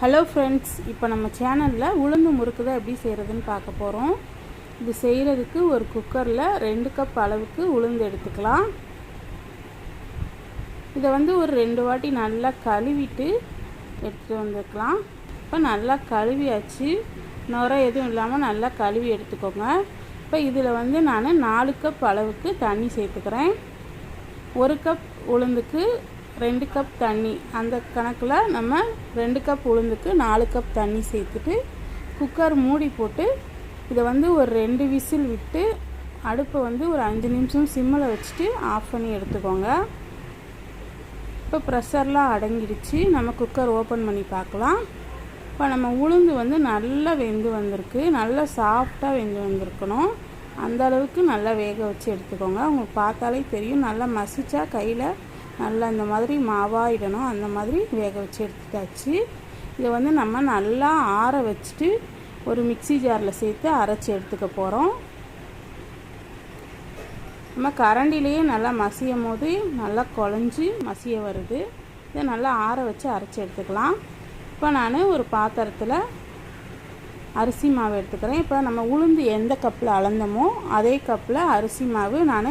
Hello friends இப்போ நம்ம சேனலில் உளுந்து முறுக்கு தான் எப்படி செய்கிறதுன்னு பார்க்க போகிறோம் இது செய்கிறதுக்கு ஒரு குக்கரில் ரெண்டு கப் அளவுக்கு உளுந்து எடுத்துக்கலாம். இதை வந்து ஒரு ரெண்டு வாட்டி நல்லா கழுவிட்டு எடுத்துகிட்டு வந்துக்கலாம். இப்போ நல்லா கழுவியாச்சு. நுரை எதுவும் இல்லாமல் நல்லா கழுவி எடுத்துக்கோங்க. இப்போ இதில் வந்து நான் நாலு கப் அளவுக்கு தண்ணி சேர்த்துக்கிறேன். ஒரு கப் உளுந்துக்கு ரெண்டு கப் தண்ணி. அந்த கணக்கில் நம்ம ரெண்டு கப் உளுந்துக்கு நாலு கப் தண்ணி சேர்த்துட்டு குக்கர் மூடி போட்டு இதை வந்து ஒரு ரெண்டு விசில் விட்டு அடுப்பை வந்து ஒரு அஞ்சு நிமிஷம் சிம்மில் வச்சுட்டு ஆஃப் பண்ணி எடுத்துக்கோங்க. இப்போ ப்ரெஷர்லாம் அடங்கிடுச்சு. நம்ம குக்கர் ஓப்பன் பண்ணி பார்க்கலாம். இப்போ நம்ம உளுந்து வந்து நல்லா வெந்து வந்திருக்கு. நல்லா சாஃப்டாக வெந்து வந்திருக்கணும். அந்த அளவுக்கு நல்லா வேக வச்சு எடுத்துக்கோங்க. உங்களுக்கு பார்த்தாலே தெரியும். நல்லா மசிச்சா கையில் நல்லா இந்த மாதிரி மாவாயிடணும் அந்த மாதிரி வேக வச்சு எடுத்துட்டாச்சு. இதை வந்து நம்ம நல்லா ஆற வச்சுட்டு ஒரு மிக்சி ஜாரில் சேர்த்து அரைச்சி எடுத்துக்க போகிறோம் நம்ம கரண்டிலேயே நல்லா மசியும் போது நல்லா குழஞ்சி மசிய வருது. இதை நல்லா ஆற வச்சு அரைச்சி எடுத்துக்கலாம். இப்போ நான் ஒரு பாத்திரத்தில் அரிசி மாவு எடுத்துக்கிறேன். இப்போ நம்ம உளுந்து எந்த கப்பில் அளந்தமோ அதே கப்பில் அரிசி மாவு நான்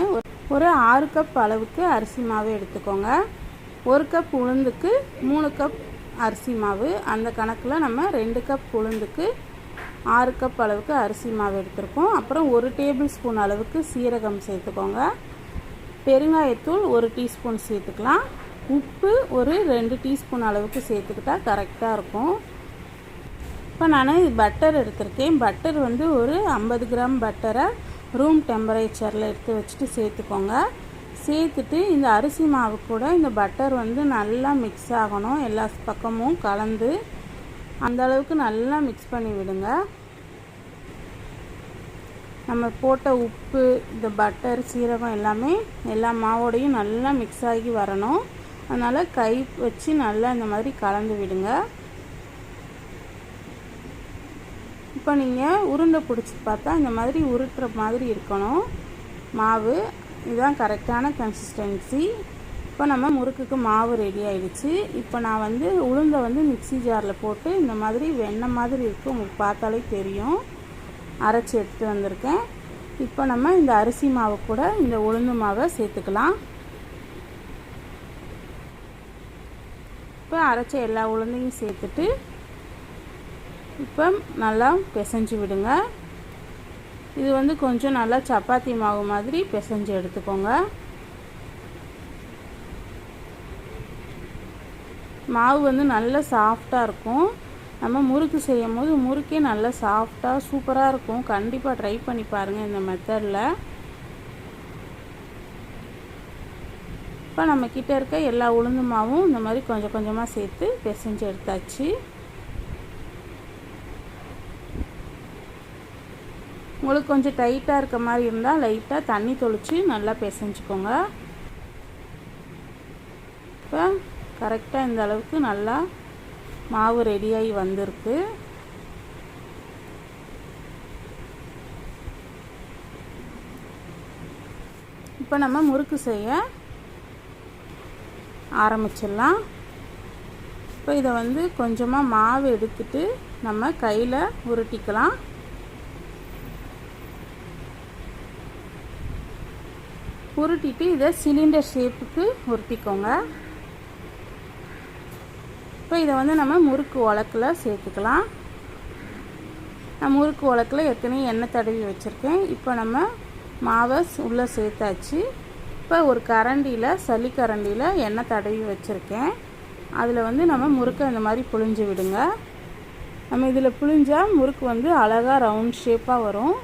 ஒரு ஆறு கப் அளவுக்கு அரிசி மாவு எடுத்துக்கோங்க. ஒரு கப் உளுந்துக்கு மூணு கப் அரிசி மாவு. அந்த கணக்கில் நம்ம ரெண்டு கப் உளுந்துக்கு ஆறு கப் அளவுக்கு அரிசி மாவு எடுத்திருக்கோம். அப்புறம் ஒரு டேபிள் ஸ்பூன் அளவுக்கு சீரகம் சேர்த்துக்கோங்க. பெருங்காயத்தூள் ஒரு டீஸ்பூன் சேர்த்துக்கலாம். உப்பு ஒரு ரெண்டு டீஸ்பூன் அளவுக்கு சேர்த்துக்கிட்டா கரெக்டாக இருக்கும். இப்போ நான் பட்டர் எடுத்திருக்கேன். பட்டர் வந்து ஒரு ஐம்பது கிராம் பட்டரை ரூம் டெம்பரேச்சரில் எடுத்து வச்சுட்டு சேர்த்துக்கோங்க. சேர்த்துட்டு இந்த அரிசி மாவு கூட இந்த பட்டர் வந்து நல்லா மிக்ஸ் ஆகணும். எல்லா பக்கமும் கலந்து அந்த அளவுக்கு நல்லா மிக்ஸ் பண்ணி விடுங்க. நம்ம போட்ட உப்பு இந்த பட்டர் சீரகம் எல்லாமே எல்லா மாவோடையும் நல்லா மிக்ஸ் ஆகி வரணும். அதனால் கை வச்சு நல்லா இந்த மாதிரி கலந்து விடுங்க. இப்போ நீங்கள் உருண்டை பிடிச்சி பார்த்தா இந்த மாதிரி உருட்டுற மாதிரி இருக்கணும். மாவு இதுதான் கரெக்டான கன்சிஸ்டன்சி இப்போ நம்ம முறுக்குக்கு மாவு ரெடி ஆகிடுச்சு இப்போ நான் வந்து உளுந்தை வந்து மிக்சி ஜாரில் போட்டு இந்த மாதிரி வெண்ணெய் மாதிரி இருக்குது உங்களுக்கு பார்த்தாலே தெரியும். அரைச்சி எடுத்து வந்திருக்கேன். இப்போ நம்ம இந்த அரிசி மாவு கூட இந்த உளுந்து மாவை சேர்த்துக்கலாம். இப்போ அரைச்ச எல்லா உளுந்தையும் சேர்த்துட்டு இப்போ நல்லா பிசைஞ்சு விடுங்க. இது வந்து கொஞ்சம் நல்லா சப்பாத்தி மாவு மாதிரி பிசைஞ்சு எடுத்துக்கோங்க. மாவு வந்து நல்லா சாஃப்டாக இருக்கும். நம்ம முறுக்கு செய்யும் போது முறுக்கே நல்லா சாஃப்டாக சூப்பராக இருக்கும். கண்டிப்பாக ட்ரை பண்ணி பாருங்கள் இந்த மெத்தடில். இப்போ நம்ம இருக்க எல்லா உளுந்து மாவும் இந்த மாதிரி கொஞ்சம் கொஞ்சமாக சேர்த்து பிசைஞ்சு எடுத்தாச்சு. உங்களுக்கு கொஞ்சம் டைட்டாக இருக்க மாதிரி இருந்தால் லைட்டாக தண்ணி தொளித்து நல்லா பிசைஞ்சுக்கோங்க. இப்போ கரெக்டாக இந்த அளவுக்கு நல்லா மாவு ரெடியாகி வந்திருக்கு. இப்போ நம்ம முறுக்கு செய்ய ஆரம்பிச்சிடலாம். இப்போ இதை வந்து கொஞ்சமாக மாவு எடுத்துட்டு நம்ம கையில் உருட்டிக்கலாம். உருட்டிட்டு இதை சிலிண்டர் ஷேப்புக்கு உருட்டிக்கோங்க. இப்போ இதை வந்து நம்ம முறுக்கு உலக்கில் சேர்த்துக்கலாம். நான் முறுக்கு உலக்கில் ஏற்கனவே எண்ணெய் தடவி வச்சுருக்கேன். இப்போ நம்ம மாவை உள்ளே சேர்த்தாச்சு. இப்போ ஒரு கரண்டியில் சளி கரண்டியில் எண்ணெய் தடவி வச்சுருக்கேன். அதில் வந்து நம்ம முறுக்கை இந்த மாதிரி புழிஞ்சு விடுங்க. நம்ம இதில் புழிஞ்சால் முறுக்கு வந்து அழகாக ரவுண்ட் ஷேப்பாக வரும்.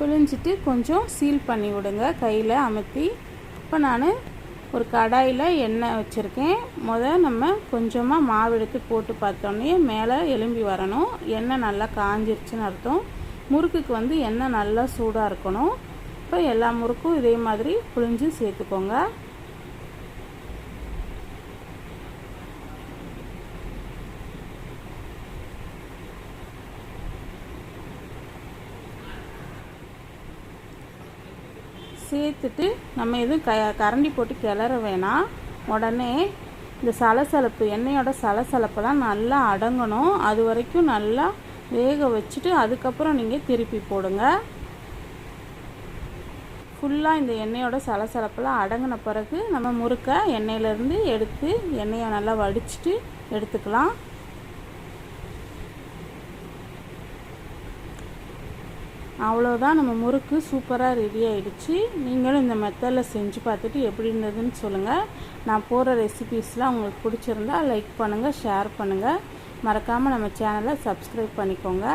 பிழிஞ்சிட்டு கொஞ்சம் சீல் பண்ணி விடுங்க. கையில் அமர்த்தி இப்போ நான் ஒரு கடாயில் எண்ணெய் வச்சுருக்கேன். முத நம்ம கொஞ்சமாக மாவு எடுத்து போட்டு பார்த்தோன்னே மேலே எலும்பி வரணும். எண்ணெய் நல்லா காஞ்சிருச்சுன்னு அர்த்தம். முறுக்குக்கு வந்து எண்ணெய் நல்லா சூடாக இருக்கணும். இப்போ எல்லா முறுக்கும் இதே மாதிரி புழிஞ்சு சேர்த்துக்கோங்க. சேர்த்துட்டு நம்ம எதுவும் க கரண்டி போட்டு கிளற வேணாம் உடனே இந்த சலசலப்பு எண்ணெயோட சலசலப்பெல்லாம் நல்லா அடங்கணும். அது வரைக்கும் நல்லா வேக வச்சுட்டு அதுக்கப்புறம் நீங்கள் திருப்பி போடுங்க. ஃபுல்லாக இந்த எண்ணெயோட சலசலப்பெல்லாம் அடங்கின பிறகு நம்ம முறுக்க எண்ணெயிலேருந்து எடுத்து எண்ணெயை நல்லா வடிச்சிட்டு எடுத்துக்கலாம். அவ்வளோதான் நம்ம முறுக்கு சூப்பராக ரெடி ஆகிடுச்சு நீங்களும் இந்த மெத்தடில் செஞ்சு பார்த்துட்டு எப்படி இருந்ததுன்னு சொல்லுங்கள் நான் போகிற ரெசிபீஸ்லாம் உங்களுக்கு பிடிச்சிருந்தா லைக் பண்ணுங்கள் ஷேர் பண்ணுங்கள் மறக்காமல் நம்ம சேனலை சப்ஸ்கிரைப் பண்ணிக்கோங்க.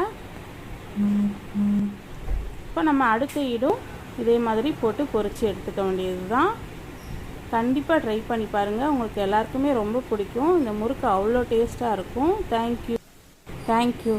இப்போ நம்ம அடுத்த ஈடும் இதே மாதிரி போட்டு பொரித்து எடுத்துக்க வேண்டியது தான் கண்டிப்பாக ட்ரை பண்ணி பாருங்கள் உங்களுக்கு எல்லாருக்குமே ரொம்ப பிடிக்கும். இந்த முறுக்கு அவ்வளோ டேஸ்ட்டாக இருக்கும். Thank you thank you